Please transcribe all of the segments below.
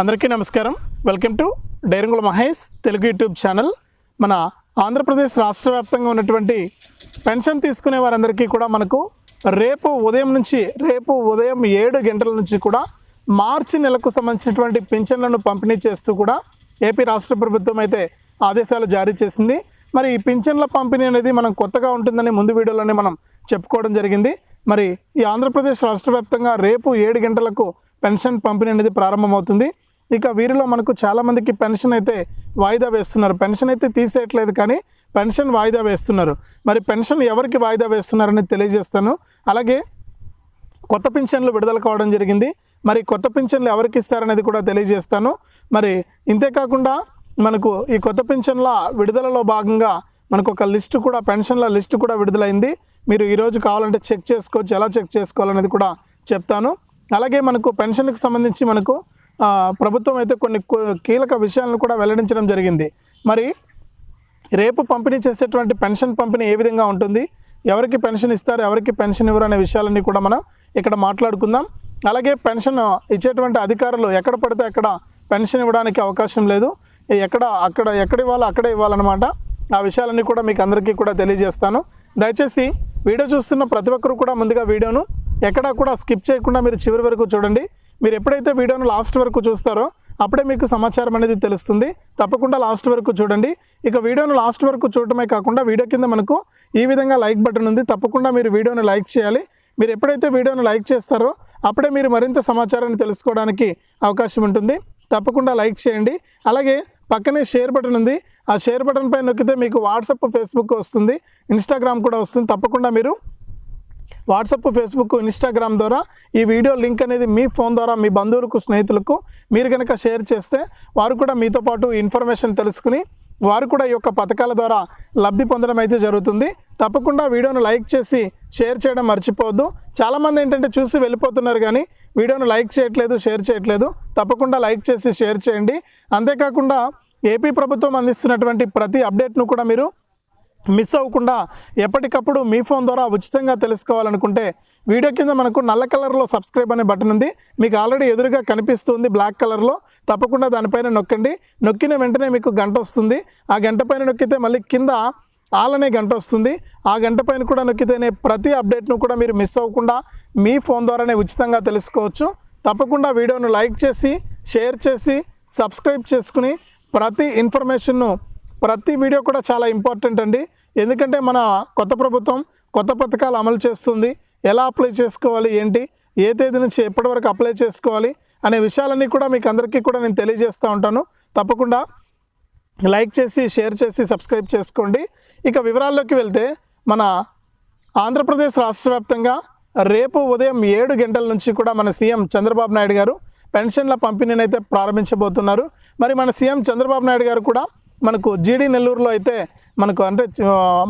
అందరికీ నమస్కారం. Welcome to డైరంగుల మహేష్ తెలుగు యూట్యూబ్ ఛానల్. మన ఆంధ్రప్రదేశ్ రాష్ట్ర వ్యాప్తంగా ఉన్నటువంటి పెన్షన్ తీసుకునే వారందరికీ కూడా మనకు రేపు ఉదయం నుంచి రేపు ఉదయం ఏడు గంటల నుంచి కూడా మార్చి నెలకు సంబంధించినటువంటి పింఛన్లను పంపిణీ చేస్తూ కూడా ఏపీ రాష్ట్ర ప్రభుత్వం అయితే ఆదేశాలు జారీ చేసింది. మరి ఈ పింఛన్ల పంపిణీ అనేది మనం కొత్తగా ఉంటుందని ముందు వీడియోలోనే మనం చెప్పుకోవడం జరిగింది. మరి ఈ ఆంధ్రప్రదేశ్ రాష్ట్ర వ్యాప్తంగా రేపు ఏడు గంటలకు పెన్షన్ పంపిణీ అనేది ప్రారంభమవుతుంది. ఇక వీరిలో మనకు చాలామందికి పెన్షన్ అయితే వాయిదా వేస్తున్నారు. పెన్షన్ అయితే తీసేయట్లేదు కానీ పెన్షన్ వాయిదా వేస్తున్నారు. మరి పెన్షన్ ఎవరికి వాయిదా వేస్తున్నారని తెలియజేస్తాను. అలాగే కొత్త పింఛన్లు విడుదల కావడం జరిగింది. మరి కొత్త పింఛన్లు ఎవరికి ఇస్తారనేది కూడా తెలియజేస్తాను. మరి ఇంతేకాకుండా మనకు ఈ కొత్త పింఛన్ల విడుదలలో భాగంగా మనకు ఒక లిస్టు కూడా పెన్షన్ల లిస్టు కూడా విడుదలైంది. మీరు ఈరోజు కావాలంటే చెక్ చేసుకోవచ్చు ఎలా చెక్ చేసుకోవాలనేది కూడా చెప్తాను. అలాగే మనకు పెన్షన్కి సంబంధించి మనకు ప్రభుత్వం అయితే కొన్ని కీలక విషయాలను కూడా వెల్లడించడం జరిగింది. మరి రేపు పంపిణీ చేసేటువంటి పెన్షన్ పంపిణీ ఏ విధంగా ఉంటుంది? ఎవరికి పెన్షన్ ఇస్తారు? ఎవరికి పెన్షన్ ఇవ్వరు అనే విషయాలన్నీ కూడా మనం ఇక్కడ మాట్లాడుకుందాం. అలాగే పెన్షన్ ఇచ్చేటువంటి అధికారులు ఎక్కడ పడితే అక్కడ పెన్షన్ ఇవ్వడానికి అవకాశం లేదు. ఎక్కడ అక్కడ ఎక్కడ ఇవ్వాలో అక్కడే ఇవ్వాలన్నమాట. ఆ విషయాలన్నీ కూడా మీకు అందరికీ కూడా తెలియజేస్తాను. దయచేసి వీడియో చూస్తున్న ప్రతి ఒక్కరు కూడా ముందుగా వీడియోను ఎక్కడా కూడా స్కిప్ చేయకుండా మీరు చివరి వరకు చూడండి. మీరు ఎప్పుడైతే వీడియోను లాస్ట్ వరకు చూస్తారో అప్పుడే మీకు సమాచారం అనేది తెలుస్తుంది. తప్పకుండా లాస్ట్ వరకు చూడండి. ఇక వీడియోను లాస్ట్ వరకు చూడటమే కాకుండా వీడియో కింద మనకు ఈ విధంగా లైక్ బటన్ ఉంది. తప్పకుండా మీరు వీడియోను లైక్ చేయాలి. మీరు ఎప్పుడైతే వీడియోను లైక్ చేస్తారో అప్పుడే మీరు మరింత సమాచారాన్ని తెలుసుకోవడానికి అవకాశం ఉంటుంది. తప్పకుండా లైక్ చేయండి. అలాగే పక్కనే షేర్ బటన్ ఉంది. ఆ షేర్ బటన్ పైన నొక్కితే మీకు వాట్సాప్ ఫేస్బుక్ వస్తుంది. ఇన్స్టాగ్రామ్ కూడా వస్తుంది. తప్పకుండా మీరు వాట్సాప్ ఫేస్బుక్ ఇన్స్టాగ్రామ్ ద్వారా ఈ వీడియో లింక్ అనేది మీ ఫోన్ ద్వారా మీ బంధువులకు స్నేహితులకు మీరు కనుక షేర్ చేస్తే వారు కూడా మీతో పాటు ఇన్ఫర్మేషన్ తెలుసుకుని వారు కూడా ఈ యొక్క పథకాల ద్వారా లబ్ధి పొందడం అయితే జరుగుతుంది. తప్పకుండా వీడియోను లైక్ చేసి షేర్ చేయడం మర్చిపోవద్దు. చాలామంది ఏంటంటే చూసి వెళ్ళిపోతున్నారు కానీ వీడియోను లైక్ చేయట్లేదు షేర్ చేయట్లేదు. తప్పకుండా లైక్ చేసి షేర్ చేయండి. అంతేకాకుండా ఏపీ ప్రభుత్వం అందిస్తున్నటువంటి ప్రతి అప్డేట్ను కూడా మీరు మిస్ అవ్వకుండా ఎప్పటికప్పుడు మీ ఫోన్ ద్వారా ఉచితంగా తెలుసుకోవాలనుకుంటే వీడియో కింద మనకు నల్ల కలర్లో సబ్స్క్రైబ్ అనే బటన్ ఉంది. మీకు ఆల్రెడీ ఎదురుగా కనిపిస్తుంది బ్లాక్ కలర్లో. తప్పకుండా దానిపైన నొక్కండి. నొక్కిన వెంటనే మీకు గంట వస్తుంది. ఆ గంట పైన నొక్కితే మళ్ళీ కింద ఆల్ అనే గంట వస్తుంది. ఆ గంట పైన కూడా నొక్కితేనే ప్రతి అప్డేట్ను కూడా మీరు మిస్ అవ్వకుండా మీ ఫోన్ ద్వారానే ఉచితంగా తెలుసుకోవచ్చు. తప్పకుండా వీడియోను లైక్ చేసి షేర్ చేసి సబ్స్క్రైబ్ చేసుకుని ప్రతి ఇన్ఫర్మేషన్ను ప్రతి వీడియో కూడా చాలా ఇంపార్టెంట్ అండి. ఎందుకంటే మన కొత్త ప్రభుత్వం కొత్త పథకాలు అమలు చేస్తుంది. ఎలా అప్లై చేసుకోవాలి ఏంటి ఏ తేదీ నుంచి ఎప్పటి వరకు అప్లై చేసుకోవాలి అనే విషయాలన్నీ కూడా మీకు అందరికీ కూడా నేను తెలియజేస్తూ ఉంటాను. తప్పకుండా లైక్ చేసి షేర్ చేసి సబ్స్క్రైబ్ చేసుకోండి. ఇక వివరాల్లోకి వెళ్తే మన ఆంధ్రప్రదేశ్ రాష్ట్ర వ్యాప్తంగా రేపు ఉదయం ఏడు గంటల నుంచి కూడా మన సీఎం చంద్రబాబు నాయుడు గారు పెన్షన్ల పంపిణీని అయితే ప్రారంభించబోతున్నారు. మరి మన సీఎం చంద్రబాబు నాయుడు గారు కూడా మనకు జీడీ నెల్లూరులో అయితే మనకు అంటే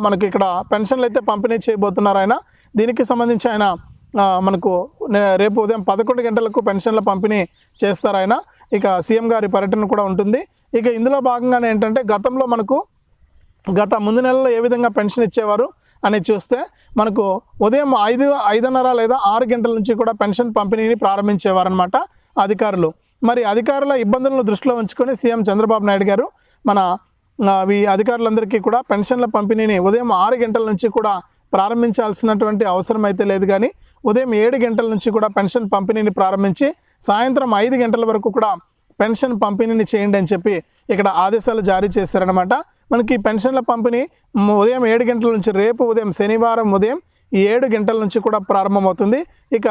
మనకి ఇక్కడ పెన్షన్లు అయితే పంపిణీ చేయబోతున్నారు ఆయన. దీనికి సంబంధించి ఆయన మనకు రేపు ఉదయం పదకొండు గంటలకు పెన్షన్ల పంపిణీ చేస్తారు ఆయన. ఇక సీఎం గారి పర్యటన కూడా ఉంటుంది. ఇక ఇందులో భాగంగానే ఏంటంటే గతంలో మనకు గత ముందు నెలలో ఏ విధంగా పెన్షన్ ఇచ్చేవారు అని చూస్తే మనకు ఉదయం ఐదు ఐదున్నర లేదా ఆరు గంటల నుంచి కూడా పెన్షన్ పంపిణీని ప్రారంభించేవారనమాట అధికారులు. మరి అధికారుల ఇబ్బందులను దృష్టిలో ఉంచుకొని సీఎం చంద్రబాబు నాయుడు గారు మన ఈ అధికారులందరికీ కూడా పెన్షన్ల పంపిణీని ఉదయం ఆరు గంటల నుంచి కూడా ప్రారంభించాల్సినటువంటి అవసరం అయితే లేదు కానీ ఉదయం ఏడు గంటల నుంచి కూడా పెన్షన్ పంపిణీని ప్రారంభించి సాయంత్రం ఐదు గంటల వరకు కూడా పెన్షన్ పంపిణీని చేయండి అని చెప్పి ఇక్కడ ఆదేశాలు జారీ చేశారనమాట మనకి పెన్షన్ల పంపిణీ ఉదయం ఏడు గంటల నుంచి రేపు ఉదయం శనివారం ఉదయం ఏడు గంటల నుంచి కూడా ప్రారంభమవుతుంది. ఇక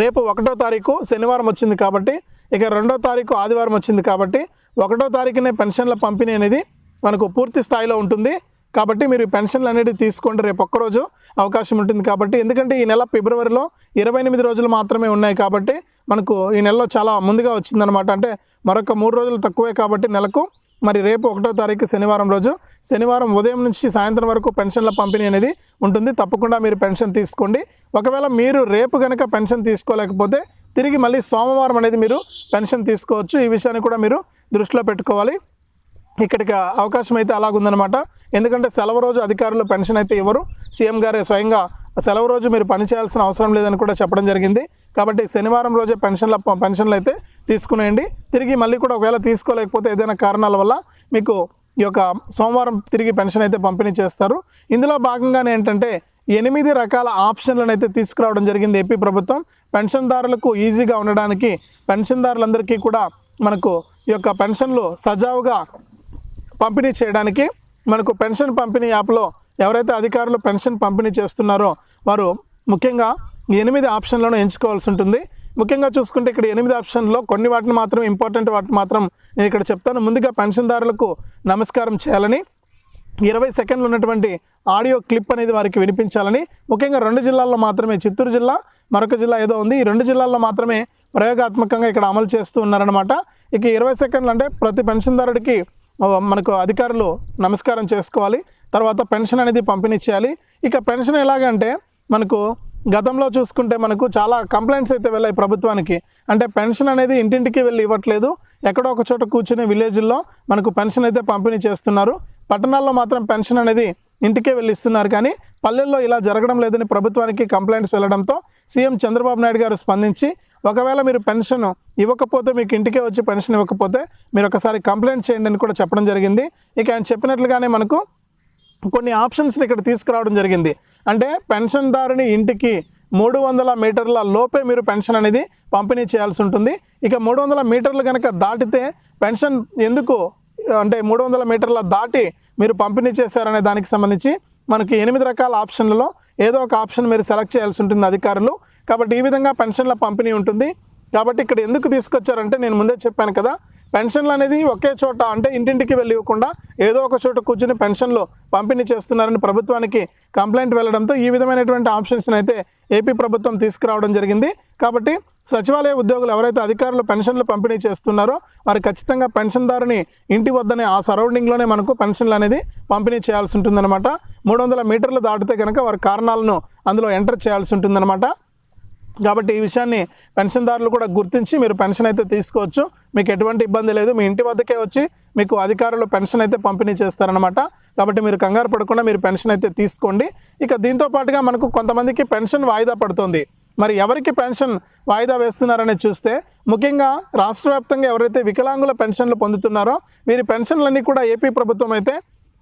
రేపు ఒకటో తారీఖు శనివారం వచ్చింది కాబట్టి ఇక రెండో తారీఖు ఆదివారం వచ్చింది కాబట్టి ఒకటో తారీఖునే పెన్షన్ల పంపిణీ అనేది మనకు పూర్తి స్థాయిలో ఉంటుంది. కాబట్టి మీరు పెన్షన్లు అనేది తీసుకోండి. రేపు ఒక్కరోజు అవకాశం ఉంటుంది కాబట్టి ఎందుకంటే ఈ నెల ఫిబ్రవరిలో ఇరవై ఎనిమిది రోజులు మాత్రమే ఉన్నాయి కాబట్టి మనకు ఈ నెలలో చాలా ముందుగా వచ్చిందనమాట అంటే మరొక మూడు రోజులు తక్కువే కాబట్టి నెలకు. మరి రేపు ఒకటో తారీఖు శనివారం రోజు శనివారం ఉదయం నుంచి సాయంత్రం వరకు పెన్షన్ల పంపిణీ అనేది ఉంటుంది. తప్పకుండా మీరు పెన్షన్ తీసుకోండి. ఒకవేళ మీరు రేపు కనుక పెన్షన్ తీసుకోలేకపోతే తిరిగి మళ్ళీ సోమవారం అనేది మీరు పెన్షన్ తీసుకోవచ్చు. ఈ విషయాన్ని కూడా మీరు దృష్టిలో పెట్టుకోవాలి. ఇక్కడికి అవకాశం అయితే అలాగుందనమాట ఎందుకంటే సెలవు రోజు అధికారులు పెన్షన్ అయితే ఇవ్వరు. సీఎం గారే స్వయంగా సెలవు రోజు మీరు పని చేయాల్సిన అవసరం లేదని కూడా చెప్పడం జరిగింది. కాబట్టి శనివారం రోజే పెన్షన్ల పెన్షన్లు అయితే తీసుకునేయండి. తిరిగి మళ్ళీ కూడా ఒకవేళ తీసుకోలేకపోతే ఏదైనా కారణాల వల్ల మీకు ఈ యొక్క సోమవారం తిరిగి పెన్షన్ అయితే పంపిణీ చేస్తారు. ఇందులో భాగంగానే ఏంటంటే ఎనిమిది రకాల ఆప్షన్లను అయితే తీసుకురావడం జరిగింది ఏపీ ప్రభుత్వం. పెన్షన్దారులకు ఈజీగా ఉండడానికి పెన్షన్దారులందరికీ కూడా మనకు ఈ యొక్క పెన్షన్లు సజావుగా పంపిణీ చేయడానికి మనకు పెన్షన్ పంపిణీ యాప్లో ఎవరైతే అధికారులు పెన్షన్ పంపిణీ చేస్తున్నారో వారు ముఖ్యంగా ఎనిమిది ఆప్షన్లను ఎంచుకోవాల్సి ఉంటుంది. ముఖ్యంగా చూసుకుంటే ఇక్కడ ఎనిమిది ఆప్షన్లో కొన్ని వాటిని మాత్రం ఇంపార్టెంట్ వాటిని మాత్రం నేను ఇక్కడ చెప్తాను. ముందుగా పెన్షన్దారులకు నమస్కారం చేయాలని ఇరవై సెకండ్లు ఉన్నటువంటి ఆడియో క్లిప్ అనేది వారికి వినిపించాలని. ముఖ్యంగా రెండు జిల్లాల్లో మాత్రమే చిత్తూరు జిల్లా మరొక జిల్లా ఏదో ఉంది. ఈ రెండు జిల్లాల్లో మాత్రమే ప్రయోగాత్మకంగా ఇక్కడ అమలు చేస్తూ ఉన్నారనమాట ఇక ఇరవై సెకండ్లు అంటే ప్రతి పెన్షన్దారుడికి మనకు అధికారులు నమస్కారం చేసుకోవాలి. తర్వాత పెన్షన్ అనేది పంపిణీ చేయాలి. ఇక పెన్షన్ ఎలాగంటే మనకు గతంలో చూసుకుంటే మనకు చాలా కంప్లైంట్స్ అయితే వెళ్ళాయి ప్రభుత్వానికి. అంటే పెన్షన్ అనేది ఇంటింటికి వెళ్ళి ఇవ్వట్లేదు. ఎక్కడో ఒక చోట కూర్చుని విలేజ్లో మనకు పెన్షన్ అయితే పంపిణీ చేస్తున్నారు. పట్టణాల్లో మాత్రం పెన్షన్ అనేది ఇంటికే వెళ్ళి ఇస్తున్నారు కానీ పల్లెల్లో ఇలా జరగడం లేదని ప్రభుత్వానికి కంప్లైంట్స్ వెళ్ళడంతో సీఎం చంద్రబాబు నాయుడు గారు స్పందించి ఒకవేళ మీరు పెన్షన్ ఇవ్వకపోతే మీకు ఇంటికే వచ్చి పెన్షన్ ఇవ్వకపోతే మీరు ఒకసారి కంప్లైంట్ చేయండి అని కూడా చెప్పడం జరిగింది. ఇక ఆయన చెప్పినట్లుగానే మనకు కొన్ని ఆప్షన్స్ని ఇక్కడ తీసుకురావడం జరిగింది. అంటే పెన్షన్దారుని ఇంటికి మూడు వందల మీటర్ల లోపే మీరు పెన్షన్ అనేది పంపిణీ చేయాల్సి ఉంటుంది. ఇక మూడు వందల మీటర్లు కనుక దాటితే పెన్షన్ ఎందుకు అంటే మూడు వందల మీటర్ల దాటి మీరు పంపిణీ చేశారనే దానికి సంబంధించి మనకి ఎనిమిది రకాల ఆప్షన్లలో ఏదో ఒక ఆప్షన్ మీరు సెలెక్ట్ చేయాల్సి ఉంటుంది అధికారులు. కాబట్టి ఈ విధంగా పెన్షన్ల పంపిణీ ఉంటుంది. కాబట్టి ఇక్కడ ఎందుకు తీసుకొచ్చారంటే నేను ముందే చెప్పాను కదా పెన్షన్లు అనేది ఒకే చోట అంటే ఇంటింటికి వెళ్ళి ఇవ్వకుండా ఏదో ఒక చోట కూర్చుని పెన్షన్లు పంపిణీ చేస్తున్నారని ప్రభుత్వానికి కంప్లైంట్ వెళ్ళడంతో ఈ విధమైనటువంటి ఆప్షన్స్ని అయితే ఏపీ ప్రభుత్వం తీసుకురావడం జరిగింది. కాబట్టి సచివాలయ ఉద్యోగులు ఎవరైతే అధికారులు పెన్షన్లు పంపిణీ చేస్తున్నారో వారు ఖచ్చితంగా పెన్షన్దారుని ఇంటి వద్దనే ఆ సరౌండింగ్లోనే మనకు పెన్షన్లు అనేది పంపిణీ చేయాల్సి ఉంటుందన్నమాట. మూడు వందల మీటర్లు దాటితే కనుక వారి కారణాలను అందులో ఎంటర్ చేయాల్సి ఉంటుందన్నమాట. కాబట్టి ఈ విషయాన్ని పెన్షన్దారులు కూడా గుర్తించి మీరు పెన్షన్ అయితే తీసుకోవచ్చు. మీకు ఎటువంటి ఇబ్బంది లేదు. మీ ఇంటి వద్దకే వచ్చి మీకు అధికారులు పెన్షన్ అయితే పంపిణీ చేస్తారనమాట కాబట్టి మీరు కంగారు పడకుండా మీరు పెన్షన్ అయితే తీసుకోండి. ఇక దీంతో పాటుగా మనకు కొంతమందికి పెన్షన్ వాయిదా పడుతుంది. మరి ఎవరికి పెన్షన్ వాయిదా వేస్తున్నారని చూస్తే ముఖ్యంగా రాష్ట్ర వ్యాప్తంగా ఎవరైతే వికలాంగుల పెన్షన్లు పొందుతున్నారో వీరి పెన్షన్లన్నీ కూడా ఏపీ ప్రభుత్వం అయితే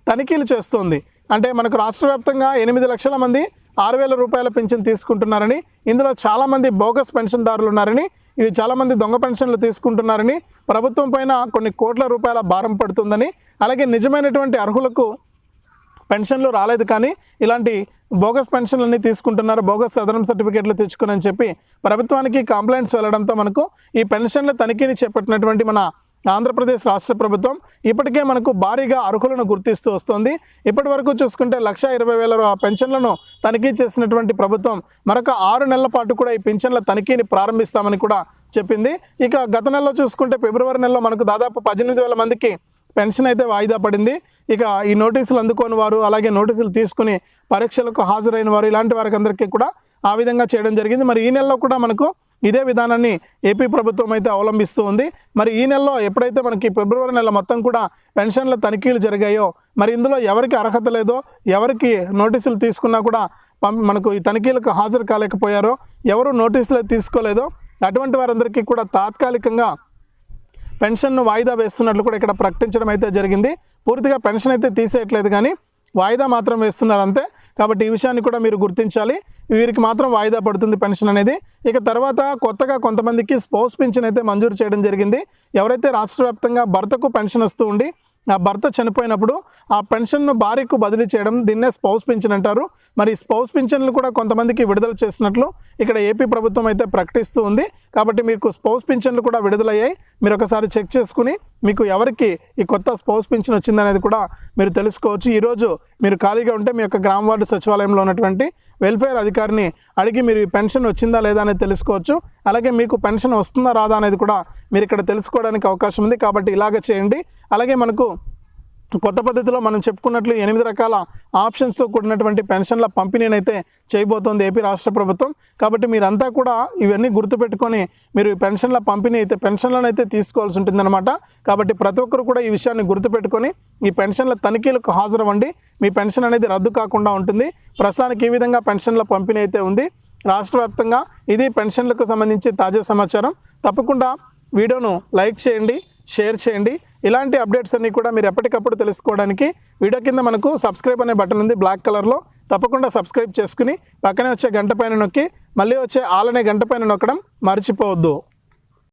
తనిఖీలు చేస్తుంది. అంటే మనకు రాష్ట్ర వ్యాప్తంగా ఎనిమిది లక్షల మంది ఆరు వేల రూపాయల పెన్షన్ తీసుకుంటున్నారని ఇందులో చాలామంది బోగస్ పెన్షన్దారులు ఉన్నారని ఇవి చాలామంది దొంగ పెన్షన్లు తీసుకుంటున్నారని ప్రభుత్వం పైన కొన్ని కోట్ల రూపాయల భారం పడుతుందని అలాగే నిజమైనటువంటి అర్హులకు పెన్షన్లు రాలేదు కానీ ఇలాంటి బోగస్ పెన్షన్లన్నీ తీసుకుంటున్నారు. బోగస్ సదరం సర్టిఫికేట్లు తెచ్చుకుని అని చెప్పి ప్రభుత్వానికి కంప్లైంట్స్ వెళ్ళడంతో మనకు ఈ పెన్షన్ల తనిఖీని చేపట్టినటువంటి మన ఆంధ్రప్రదేశ్ రాష్ట్ర ప్రభుత్వం ఇప్పటికే మనకు భారీగా అర్హులను గుర్తిస్తూ వస్తుంది. ఇప్పటి వరకు చూసుకుంటే లక్ష ఇరవై వేల పెన్షన్లను తనిఖీ చేసినటువంటి ప్రభుత్వం మరొక ఆరు నెలల పాటు కూడా ఈ పెన్షన్ల తనిఖీని ప్రారంభిస్తామని కూడా చెప్పింది. ఇక గత నెలలో చూసుకుంటే ఫిబ్రవరి నెలలో మనకు దాదాపు పద్దెనిమిది వేల మందికి పెన్షన్ అయితే వాయిదా పడింది. ఇక ఈ నోటీసులు అందుకోని వారు అలాగే నోటీసులు తీసుకుని పరీక్షలకు హాజరైన వారు ఇలాంటి వారికి అందరికీ కూడా ఆ విధంగా చేయడం జరిగింది. మరి ఈ నెలలో కూడా మనకు ఇదే విధానాన్ని ఏపీ ప్రభుత్వం అయితే అవలంబిస్తూ ఉంది. మరి ఈ నెలలో ఎప్పుడైతే మనకి ఫిబ్రవరి నెల మొత్తం కూడా పెన్షన్ల తనిఖీలు జరిగాయో మరి ఇందులో ఎవరికి అర్హత లేదో ఎవరికి నోటీసులు తీసుకున్నా కూడా మనకు ఈ తనిఖీలకు హాజరు కాలేకపోయారో ఎవరు నోటీసులు తీసుకోలేదో అటువంటి వారందరికీ కూడా తాత్కాలికంగా పెన్షన్ను వాయిదా వేస్తున్నట్లు కూడా ఇక్కడ ప్రకటించడం అయితే జరిగింది. పూర్తిగా పెన్షన్ అయితే తీసేయట్లేదు కానీ వాయిదా మాత్రం వేస్తున్నారు అంతే. కాబట్టి ఈ విషయాన్ని కూడా మీరు గుర్తించాలి. వీరికి మాత్రం వాయిదా పడుతుంది పెన్షన్ అనేది. ఇక తర్వాత కొత్తగా కొంతమందికి స్పౌస్ పెన్షన్ అయితే మంజూరు చేయడం జరిగింది. ఎవరైతే రాష్ట్ర వ్యాప్తంగా భర్తకు పెన్షన్ వస్తూ ఉండి ఆ భర్త చనిపోయినప్పుడు ఆ పెన్షన్ను భార్యకు బదిలీ చేయడం దీన్నే స్పౌస్ పింఛన్ అంటారు. మరి స్పౌస్ పింఛన్లు కూడా కొంతమందికి విడుదల చేసినట్లు ఇక్కడ ఏపీ ప్రభుత్వం అయితే ప్రకటిస్తూ ఉంది. కాబట్టి మీకు స్పౌస్ పింఛన్లు కూడా విడుదలయ్యాయి. మీరు ఒకసారి చెక్ చేసుకుని మీకు ఎవరికి ఈ కొత్త స్పౌస్ పింఛన్ వచ్చిందనేది కూడా మీరు తెలుసుకోవచ్చు. ఈరోజు మీరు ఖాళీగా ఉంటే మీ యొక్క గ్రామ వార్డు సచివాలయంలో ఉన్నటువంటి వెల్ఫేర్ అధికారిని అడిగి మీరు ఈ పెన్షన్ వచ్చిందా లేదా అనేది తెలుసుకోవచ్చు. అలాగే మీకు పెన్షన్ వస్తుందా రాదా అనేది కూడా మీరు ఇక్కడ తెలుసుకోవడానికి అవకాశం ఉంది. కాబట్టి ఇలాగ చేయండి. అలాగే మనకు కొత్త పద్ధతిలో మనం చెప్పుకున్నట్లు ఎనిమిది రకాల ఆప్షన్స్తో కూడినటువంటి పెన్షన్ల పంపిణీని అయితే చేయబోతోంది ఏపీ రాష్ట్ర ప్రభుత్వం. కాబట్టి మీరంతా కూడా ఇవన్నీ గుర్తుపెట్టుకొని మీరు పెన్షన్ల పంపిణీ అయితే పెన్షన్లను అయితే తీసుకోవాల్సి ఉంటుందన్నమాట. కాబట్టి ప్రతి ఒక్కరు కూడా ఈ విషయాన్ని గుర్తుపెట్టుకొని ఈ పెన్షన్ల తనిఖీలకు హాజరవ్వండి. మీ పెన్షన్ అనేది రద్దు కాకుండా ఉంటుంది. ప్రస్తుతానికి ఈ విధంగా పెన్షన్ల పంపిణీ అయితే ఉంది. రాష్ట్ర వ్యాప్తంగా ఇది పెన్షన్లకు సంబంధించి తాజా సమాచారం. తప్పకుండా వీడియోను లైక్ చేయండి షేర్ చేయండి. ఇలాంటి అప్డేట్స్ అన్నీ కూడా మీరు ఎప్పటికప్పుడు తెలుసుకోవడానికి వీడియో కింద మనకు సబ్స్క్రైబ్ అనే బటన్ ఉంది బ్లాక్ కలర్లో. తప్పకుండా సబ్స్క్రైబ్ చేసుకుని పక్కనే వచ్చే గంట పైన నొక్కి మళ్ళీ వచ్చే ఆల్ అనే గంట పైన నొక్కడం మర్చిపోవద్దు.